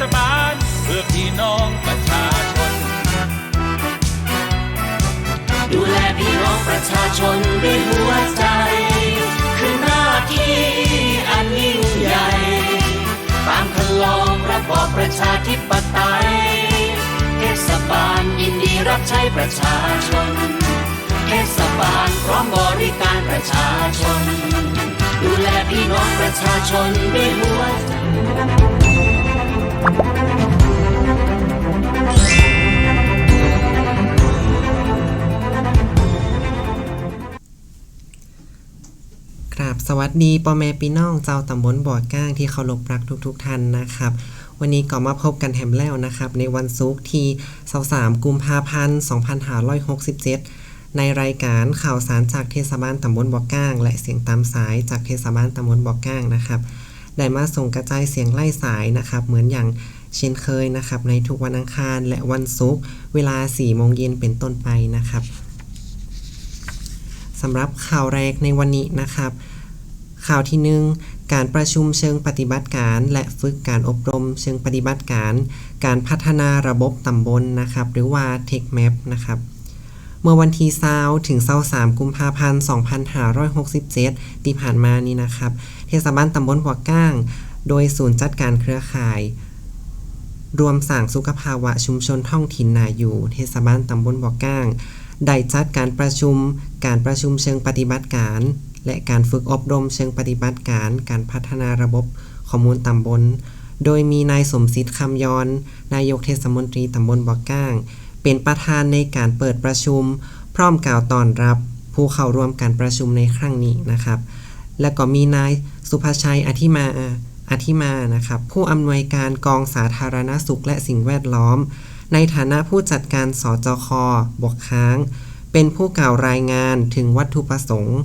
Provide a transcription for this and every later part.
ศบาล เพื่อพี่น้องประชาชน ดูแลพี่น้องประชาชนด้วยหัวใจ คือหน้าที่อันยิ่งใหญ่ ตามคลองระบอบประชาธิปไตยเทศบาลยินดีรับใช้ประชาชน เทศบาลพร้อมบริการประชาชน ดูแลพี่น้องประชาชนด้วยหัวใจ ครับสวัสดีปอแม่พี่น้องเจ้าตำบลบ่อก้างที่เคารพรักทุกๆทท่านนะครับ วันนี้ก็มาพบกันแฮมแล้วนะครับ ในวันศุกร์ที่23กุมภาพันธ์2567 ในรายการข่าวสารจากเทศบาลตำบลบ่อก้าง และเสียงตามสายจากเทศบาลตำบลบ่อก้างนะครับ ได้มาส่งกระจายเสียงไล่สายนะครับ เหมือนอย่างเช่นเคยนะครับ ในทุกวันอังคารและวันศุกร์เวลา4โมงเย็นเป็นต้นไปนะครับสำหรับข่าวแรกในวันนี้นะครับ ข่าวที่หนึ่งการประชุมเชิงปฏิบัติการ และฝึกการอบรมเชิงปฏิบัติการ การพัฒนาระบบตำบลนะครับ หรือว่า TechMap นะครับ เมื่อวันที่20ถึง23กุมภาพันธ์2567 ที่ผ่านมานี้นะครับ เทศบาลตำบลหัวก้าง โดยศูนย์จัดการเครือข่าย รวมสร้างสุขภาวะชุมชนท้องถิ่นนาอยู่ เทศบาลตำบลบ่อก้าง ได้จัดการประชุม การประชุมเชิงปฏิบัติการ และการฝึกอบรมเชิงปฏิบัติการ การพัฒนาระบบข้อมูลตำบล โดยมีนายสมศิษฐ์คำยอน นายกเทศมนตรีตำบลบ่อก้าง เป็นประธานในการเปิดประชุม พร้อมกล่าวต้อนรับผู้เข้าร่วมการประชุมในครั้งนี้นะครับ และก็มีนายสุภชัยอธิมาอธิมานะครับ ผู้อำนวยการกองสาธารณสุขและสิ่งแวดล้อม ในฐานะผู้จัดการสจคบกค้าง เป็นผู้กล่าวรายงานถึงวัตถุประสงค์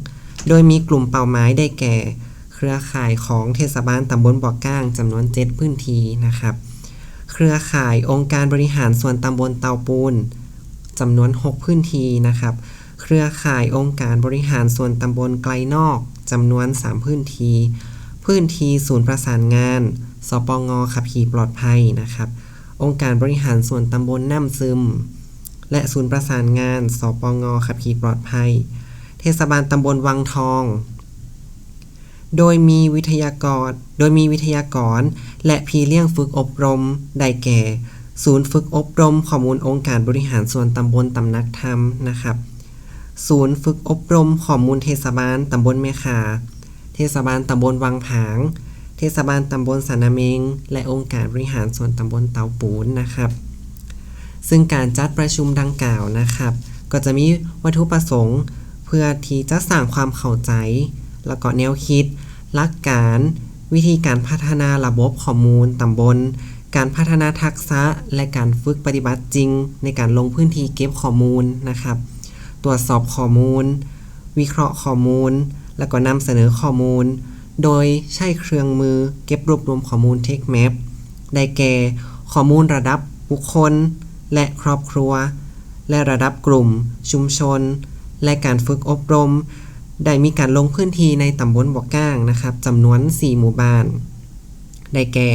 โดยมีกลุ่มเป้าหมายได้แก่ เครือข่ายของเทศบาลตำบลบ่อก้างจำนวน7พื้นที่นะครับ เครือข่ายองค์การบริหารส่วนตำบลเตาปูนจำนวน 6 พื้นที่นะครับ เครือข่ายองค์การบริหารส่วนตำบลไกลนอกจำนวน 3 พื้นที่ พื้นที่ศูนย์ประสานงาน สปงขับขี่ปลอดภัยนะครับ องค์การบริหารส่วนตำบลน้ำซึม และศูนย์ประสานงาน สปงขับขี่ปลอดภัย เทศบาลตำบลวังทอง โดยมีวิทยากร โดยมีวิทยากร และพีเลี้ยงฝึกอบรม ได้แก่ ศูนย์ฝึกอบรมข้อมูลองค์การบริหารส่วนตำบลตำนักธรรมนะครับ ศูนย์ฝึกอบรมข้อมูลเทศบาลตำบลแม่ขา เทศบาลตำบลวังผาง เทศบาลตำบลสานาเมง และองค์การบริหารส่วนตำบลเตาปูนนะครับ ซึ่งการจัดประชุมดังกล่าวนะครับ ก็จะมีวัตถุประสงค์ เพื่อที่จะสร้างความเข้าใจ แล้วก็แนวคิดหลักการ วิธีการพัฒนาระบบข้อมูลตำบล การพัฒนาทักษะและการฝึกปฏิบัติจริง ในการลงพื้นที่เก็บข้อมูลนะครับ ตรวจสอบข้อมูล วิเคราะห์ข้อมูล แล้วก็นำเสนอข้อมูล โดยใช้เครื่องมือเก็บรวบรวมข้อมูล TechMap ได้แก่ข้อมูลระดับบุคคล และครอบครัว และระดับกลุ่ม ชุมชน และการฝึกอบรม ได้มีการลงพื้นที่ในตำบลบ่อก้างนะครับจำนวน 4 หมู่บ้าน ได้แก่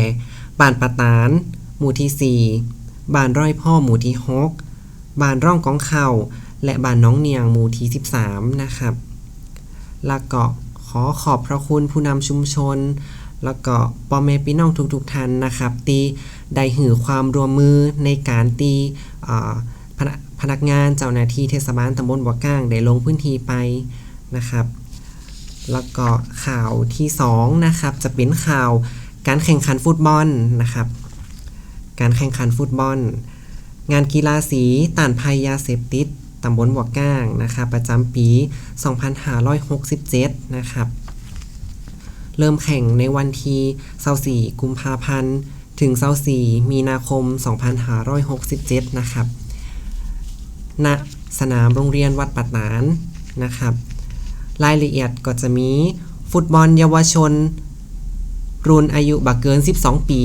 บ้านปะตาน หมู่ที่ 4 บ้านร้อยพ่อหมู่ที่6บ้านร่องกองเข่า และบ้านน้องเนียงหมู่ที่ 13 นะครับแล้วก็ขอขอบพระคุณผู้นำชุมชน แล้วก็ปอแม่พี่น้องทุกๆท่านนะครับ ตีได้หือความรวมมือในการตีพนักพนักงานเจ้าหน้าที่เทศบาลตำบลบ่อก้างได้ลงพื้นที่ไป นะครับ แล้วก็ข่าวที่2นะครับจะเป็นข่าวการแข่งขันฟุตบอลนะครับ การแข่งขันฟุตบอล งานกีฬาสีต้านภัยยาเสพติดตำบลบ่อก้างนะครับประจำปี 2567 นะครับ เริ่มแข่งในวันที่24กุมภาพันธ์ ถึง24มีนาคม 2567 นะครับ ณ สนามโรงเรียนวัดปัตตานนะครับ รายละเอียดก็จะมี ฟุตบอลเยาวชน รุ่นอายุบักเกิน 12 ปี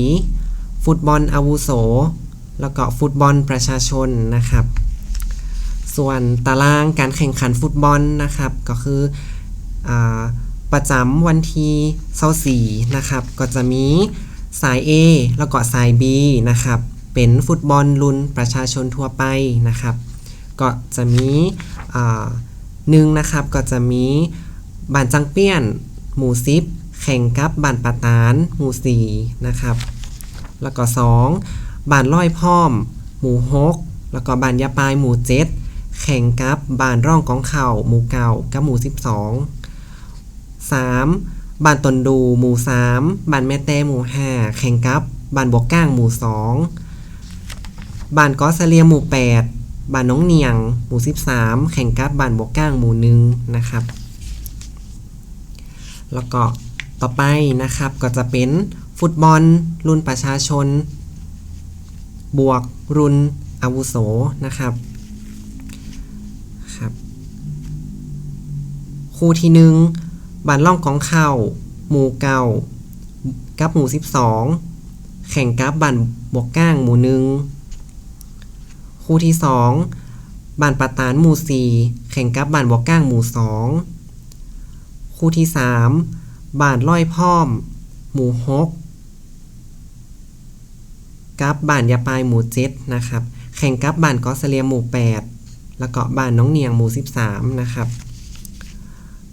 ฟุตบอลอาวุโส แล้วก็ฟุตบอลประชาชนนะครับ ส่วนตารางการแข่งขันฟุตบอลนะครับ ก็คืออประจำวันที่24นะครับ ก็จะมีสาย A แล้วก็สาย B นะครับ เป็นฟุตบอลรุ่นประชาชนทั่วไปนะครับ ก็จะมีอ่า หนึ่งนะครับก็จะมีบานจังเปี้ยน หมู่ซิปแข่งกับบานปะตาน หมู่สี่นะครับ แล้วก็สองบานร้อยพร้อม หมู่หกแล้วก็บานยาปลายหมู่เจ็ดแข่งกับบานร่องกองเข่าหมู่เก่ากับหมู่สิบสองสามบานตนดูหมู่สามบานแม่แต่หมู่ห้าแข่งกับบานบวกก้างหมู่สองบานกอสเลียหมู่แปด บานน้องเนียง หมู่สิบสามแข่งกับบานบกก้างหมู่หนึ่งนะครับ แล้วก็ต่อไปนะครับก็จะเป็นฟุตบอล รุ่นประชาชน บวกรุ่นอาวุโสนะครับครับ คู่ที่หนึ่งบานล่องกองเข่าหมู่เก่ากับหมู่ 12 แข่งกับบานบวกก้างหมู่หนึ่ง คู่ที่สองบานปะตานหมู่สี่แข่งกับบานบวกก้างหมู่สองคู่ที่สามบานร้อยพร้อม หมู่หกกับบ้านยาปลายหมู่เจ็ดนะครับ แข่งกับบ้านกอสเลียหมู่8แล้วก็บ้านน้องเนียงหมู่13นะครับ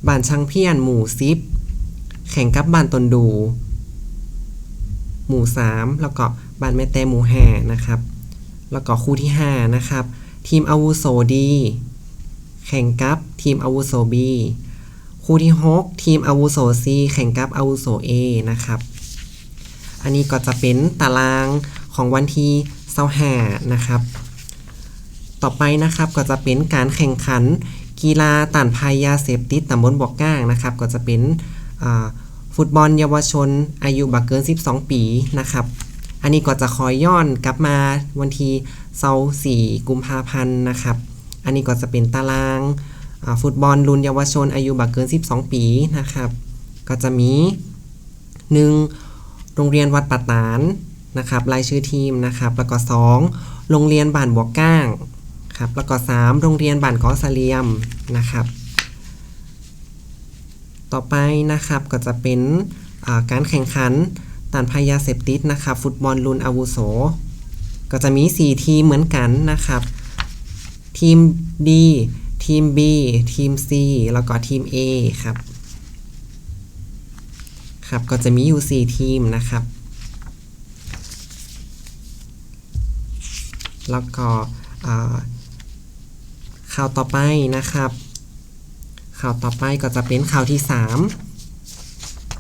บ้านช่างเพี้ยนหมู่ซิบแข่งกับบ้านตนดู หมู่3แล้วก็บ้านแม่แต่หมู่แห่นะครับ แล้วก็คู่ที่ 5 นะครับ ทีมอาวุโสดีแข่งกับทีมอาวุโสบีคู่ที่ 6 ทีมอาวุโสซีแข่งกับอาวุโสเอนะครับ อันนี้ก็จะเป็นตารางของวันที่เสาหานะครับ ต่อไปนะครับก็จะเป็นการแข่งขันกีฬาต้านภัยยาเสพติดตำบลบอกก้างนะครับ ก็จะเป็นฟุตบอลเยาวชนอายุบักเกิน 12 ปีนะครับ อันนี้ก็จะคอยย้อนกลับมาวันที่เสาร์สี่กุมภาพันธ์นะครับ อันนี้ก็จะเป็นตารางฟุตบอลรุ่นเยาวชนอายุบักเกิน 12 ปีนะครับ ก็จะมี 1. โรงเรียนวัดปะตานนะครับรายชื่อทีมนะครับ แล้วก็ 2. โรงเรียนบ้านบวกก้างครับแล้วก็ 3. โรงเรียนบ้านกอสเลียมนะครับ ต่อไปนะครับก็จะเป็นการแข่งขัน ต้านภัยยาเสพติดนะครับ ฟุตบอลรุ่นอาวุโส ก็จะมี 4 ทีมเหมือนกันนะครับ ทีม D ทีม B ทีม C แล้วก็ทีม A ครับ ครับก็จะมีอยู่ 4 ทีมนะครับ แล้วก็ข่าวต่อไปนะครับ ข่าวต่อไปก็จะเป็นข่าวที่ 3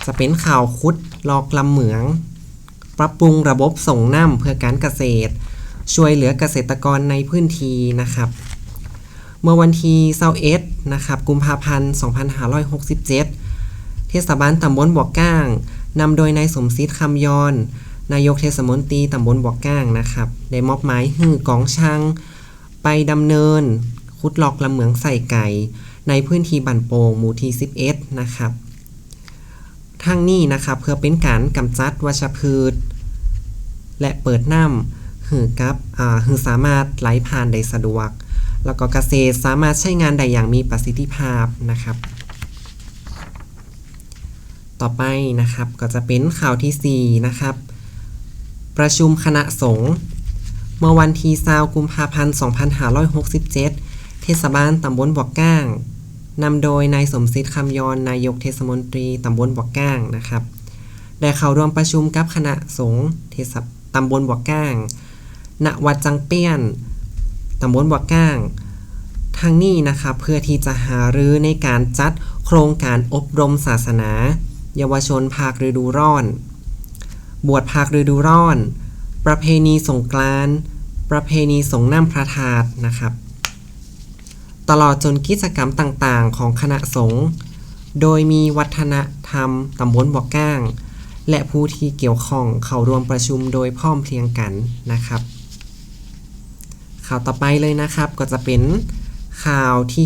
จะเป็นข่าวคุดลอกลำเหมือง ปรับปรุงระบบส่งน้ำเพื่อการเกษตร ช่วยเหลือเกษตรกรในพื้นที่นะครับ เมื่อวันที่21นะครับกุมภาพันธ์ 2567 เทศบาลตำบลบ่อก้างนำโดยนายสมศิษย์คำยอนนายกเทศมนตรีตำบลบ่อก้างนะครับได้มอบหมายให้อกองช่างไปดำเนินขุดลอกลำเหมืองใส่ไก่ ในพื้นที่บันโปงหมู่ที่11 นะครับ ทั้งนี้นะครับเพื่อเป็นการกำจัดวัชพืช และเปิดน้ำหือกับหือสามารถไหลผ่านได้สะดวก แล้วก็เกษตรสามารถใช้งานได้อย่างมีประสิทธิภาพนะครับ ต่อไปนะครับก็จะเป็นข่าวทีสี่4 นะครับ ประชุมคณะสงฆ์เมื่อวันที่20กุมภาพันธ์ 2567 เทศบาลตำบลบ่อก้าง นำโดยนายสมศิษย์คำยอนนายกเทศมนตรีตำบลบ่อก้างนะครับ ได้เข้าร่วมประชุมกับคณะสงฆ์เทศบตำบลบ่อก้าง ณ วัดจังเปี้ยน ตำบลบ่อก้าง ทางนี้นะครับเพื่อที่จะหารือในการจัดโครงการอบรมศาสนา เยาวชนภาคฤดูร้อน บวชภาคฤดูร้อน ประเพณีสงกรานต์ประเพณีสงน้ำพระธาตุนะครับ ตลอดจนกิจกรรมต่างๆ ของคณะสงฆ์ โดยมีวัฒนธรรมตำบลบ่อก้าง และผู้ที่เกี่ยวข้องเข้าร่วมประชุมโดยพร้อมเพรียงกันนะครับ ข่าวต่อไปเลยนะครับก็จะเป็นข่าวที่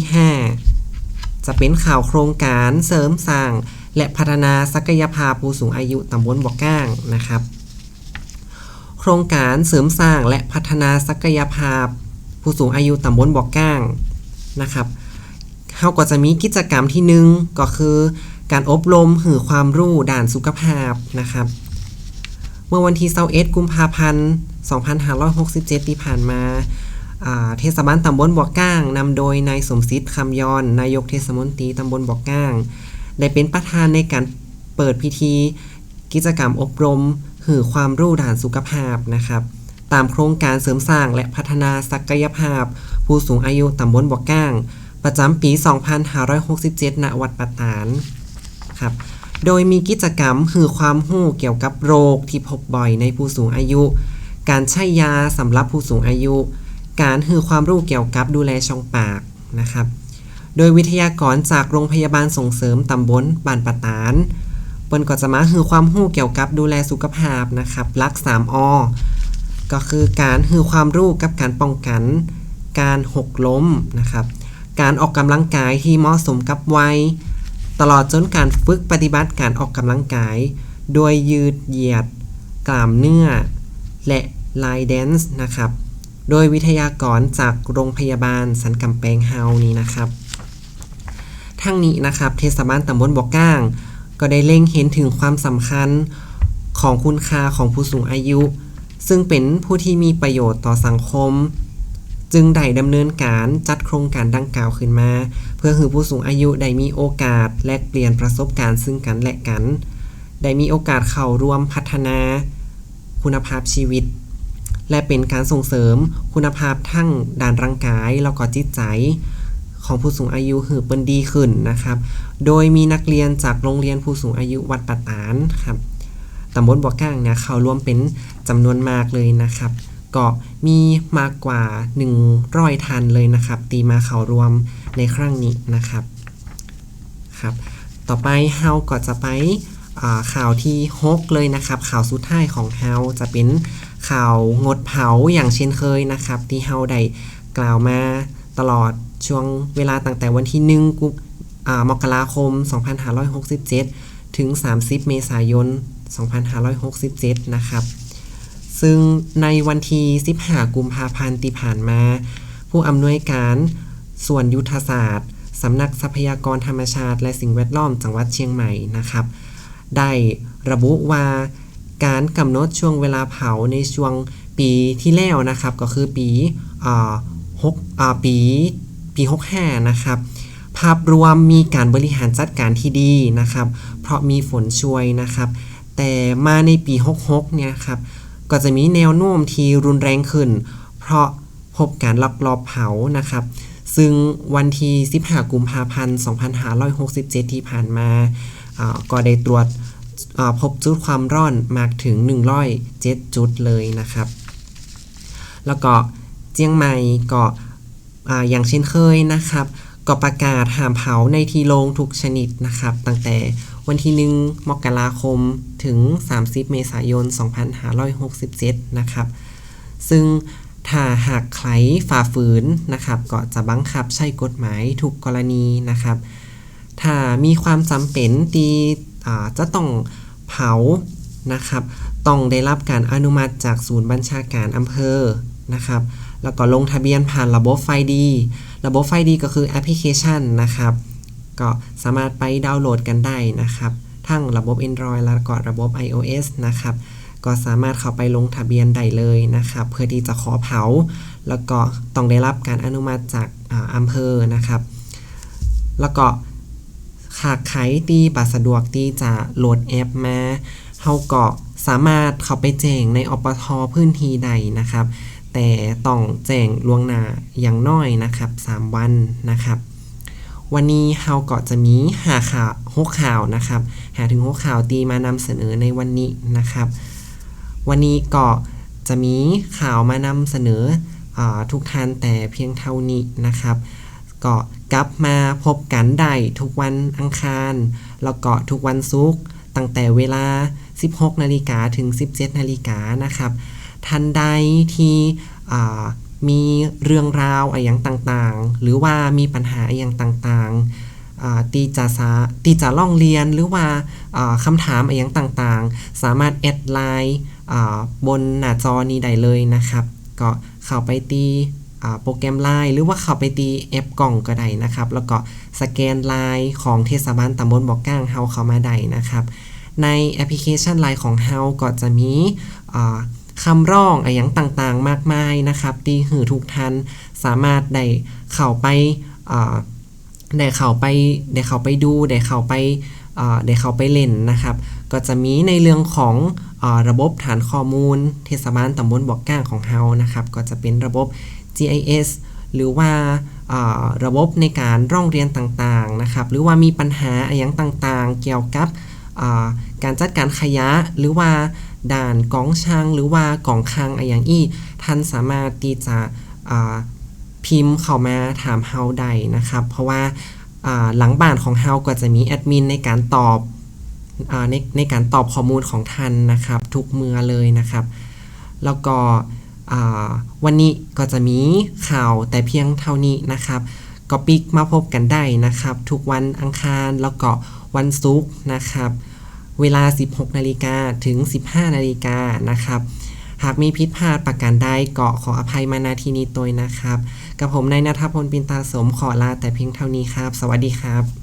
5 จะเป็นข่าวโครงการเสริมสร้าง และพัฒนาศักยภาพผู้สูงอายุตำบลบ่อก้างนะครับ โครงการเสริมสร้างและพัฒนาศักยภาพผู้สูงอายุตำบลบ่อก้าง นะครับเขาก็จะมีกิจกรรมที่หนึ่งก็คือการอบรมหือความรู้ด้านสุขภาพนะครับ เมื่อวันที่21กุมภาพันธ์2567 ที่ผ่านมาเทศบาลตำบลบ่อก้างนำโดยนายสมศิษฐ์คำยอนนายกเทศมนตรีตำบลบ่อก้าง ได้เป็นประธานในการเปิดพิธี กิจกรรมอบรม หือความรู้ด้านสุขภาพนะครับ ตามโครงการเสริมสร้างและพัฒนาศักยภาพ ผู้สูงอายุตำบลบ่อก้าง ประจำปี 2567ณวัดปะตานครับโดยมีกิจกรรมคือความรู้เกี่ยวกับโรคที่พบบ่อยในผู้สูงอายุ การใช้ยาสำหรับผู้สูงอายุ การคือความรู้เกี่ยวกับดูแลช่องปากนะครับ โดยวิทยากรจากโรงพยาบาลส่งเสริมตำบลบานปะตานเปิ้นก็จะมาคือความรู้เกี่ยวกับดูแลสุขภาพนะครับรัก3อ ก็คือการคือความรู้กับการป้องกัน การหกล้มนะครับ การออกกำลังกายที่เหมาะสมกับวัย ตลอดจนการฝึกปฏิบัติการออกกำลังกาย โดยยืดเหยียด กล้ามเนื้อ และไลน์แดนซ์นะครับ โดยวิทยากรจากโรงพยาบาลสันกำแพงเฮานี้นะครับ ทั้งนี้นะครับเทศบาลตำบลบ่อก้าง ก็ได้เล็งเห็นถึงความสำคัญของคุณค่าของผู้สูงอายุ ซึ่งเป็นผู้ที่มีประโยชน์ต่อสังคม จึงได้ดำเนินการจัดโครงการดังกล่าวขึ้นมา เพื่อให้ผู้สูงอายุได้มีโอกาสแลกเปลี่ยนประสบการณ์ซึ่งกันและกัน ได้มีโอกาสเข้าร่วมพัฒนา คุณภาพชีวิต และเป็นการส่งเสริมคุณภาพทั้งด้านร่างกายแล้วก็จิตใจของผู้สูงอายุหือเปิ้นดีขึ้นนะครับ โดยมีนักเรียนจากโรงเรียนผู้สูงอายุวัดปะตานครับ ตำบลบ่อก้างเนี่ยเข้าร่วมเป็นจำนวนมากเลยนะครับก็มีมากกว่า 100ทันเลยนะครับ ตีมาเข้าร่วมในครั้งนี้นะครับครับ ต่อไปเฮาก็จะไปข่าวที่6เลยนะครับ ข่าวสุดท้ายของเฮาจะเป็นข่าวงดเผาอย่างเช่นเคยนะครับ ที่เฮาได้กล่าวมาตลอดช่วงเวลาตั้งแต่วันที่1กุอ่ามกราคม 2567 ถึง 30 เมษายน 2567 นะครับ ซึ่งในวันที่15กุมภาพันธ์ที่ผ่านมา ผู้อำนวยการส่วนยุทธศาสตร์สำนักทรัพยากรธรรมชาติ และสิ่งแวดล้อมจังหวัดเชียงใหม่นะครับ ได้ระบุว่าการกำหนดช่วงเวลาเผาในช่วงปีที่แล้วนะครับ ก็คือปีหกปีปี65นะครับ ภาพรวมมีการบริหารจัดการที่ดีนะครับ เพราะมีฝนช่วยนะครับ แต่มาในปี 66 เนี่ยครับ ก็จะมีแนวโน้มที่รุนแรงขึ้น เพราะพบการลักลอบเผานะครับ ซึ่งวันที่ 15 กุมภาพันธ์ 2567 ที่ผ่านมาก็ได้ตรวจพบจุดความร้อนมากถึง 107 จุดเลยนะครับ แล้วก็เจียงใหม่ก็อย่างเช่นเคยนะครับ ก็ประกาศห้ามเผาในที่โล่งทุกชนิดนะครับ ตั้งแต่ วันที่ 1 มกราคมถึง 30 เมษายน 2567 นะครับ ซึ่งถ้าหากใครฝ่าฝืนนะครับ ก็จะบังคับใช้กฎหมายทุกกรณีนะครับ ถ้ามีความจำเป็นที่อ่าจะต้องเผานะครับต้องได้รับการอนุมัติจากศูนย์บัญชาการอำเภอนะครับ แล้วก็ลงทะเบียนผ่านระบบไฟดี ระบบไฟดีก็คือแอปพลิเคชันนะครับ ก็สามารถไปดาวน์โหลดกันได้นะครับ ทั้งระบบ Android แล้วก็ระบบ iOS นะครับ ก็สามารถเข้าไปลงทะเบียนได้เลยนะครับ เพื่อที่จะขอเผา แล้วก็ต้องได้รับการอนุมัติจากอาอำเภอนะครับ แล้วก็หากใครที่บัสะดวกที่จะโหลดแอปมาเฮาก็สามารถเข้าไปแจ้งในอปทพื้นที่ใดนะครับ แต่ต้องแจ้งล่วงหน้าอย่างน้อยนะครับ 3 วันนะครับ วันนี้เฮาก็จะมีหาข่าวหกข่าวนะครับหาถึงหกข่าวตีมานำเสนอในวันนี้นะครับ วันนี้ก็จะมีข่าวมานำเสนออทุกท่านแต่เพียงเท่านี้นะครับก็กลับมาพบกันได้ทุกวันอังคาร แล้วก็ทุกวันศุกร์ตั้งแต่เวลา 16 นาฬิกาถึง 17 นาฬิกานะครับ ทันใดที่ มีเรื่องราวอะไรอย่างต่างๆ หรือว่ามีปัญหาอะไรอย่างต่างๆตีจะสาตีจะล่องเรียนหรือว่าอ่าคำถามอะไรอย่างต่างๆ สามารถแอดไลน์บนหน้าจอนี้ได้เลยนะครับ ก็เข้าไปตีโปรแกรมไลน์หรือว่าเข้าไปตีแอปกล่องก็ได้นะครับ แล้วก็สแกนไลน์ของเทศบาลตำบลบอกก้างเฮาเข้ามาได้นะครับ ในแอปพลิเคชัน Line ของเฮาก็จะมี คำร้องอะไรอย่างต่างๆ มากมายนะครับที่หือทุกท่านสามารถได้เข้าไปได้เข้าไปได้เข้าไปดูได้เข้าไปได้เข้าไปเล่นนะครับ ก็จะมีในเรื่องของอระบบฐานข้อมูล เทศบาลตำบลบอกก้างของเฮานะครับ ก็จะเป็นระบบ GIS หรือว่าระบบในการร้องเรียนต่างๆนะครับ หรือว่ามีปัญหาอะไรอย่างต่างๆ เกี่ยวกับการจัดการขยะหรือว่า ด่านกองช่างหรือว่ากองคังอะไรอย่างอี้ท่านสามารถที่จะพิมพ์เข้ามาถามเฮาได้นะครับ เพราะว่าหลังบ้านของเฮาก็จะมีแอดมินในการตอบอในในการตอบข้อมูลของท่านนะครับ ทุกเมื่อเลยนะครับ แล้วก็วันนี้ก็จะมีข่าวแต่เพียงเท่านี้นะครับก็ปิกมาพบกันได้นะครับ ทุกวันอังคารแล้วก็วันศุกร์นะครับ เวลา 16 นาฬิกาถึง 15 นาฬิกานะครับ หากมีผิดพลาดประการใดเกาะขออภัยมาณที่นี้ตัวนะครับ กับผมนายนัทพลปินตาสมขอลาแต่เพียงเท่านี้ครับ สวัสดีครับ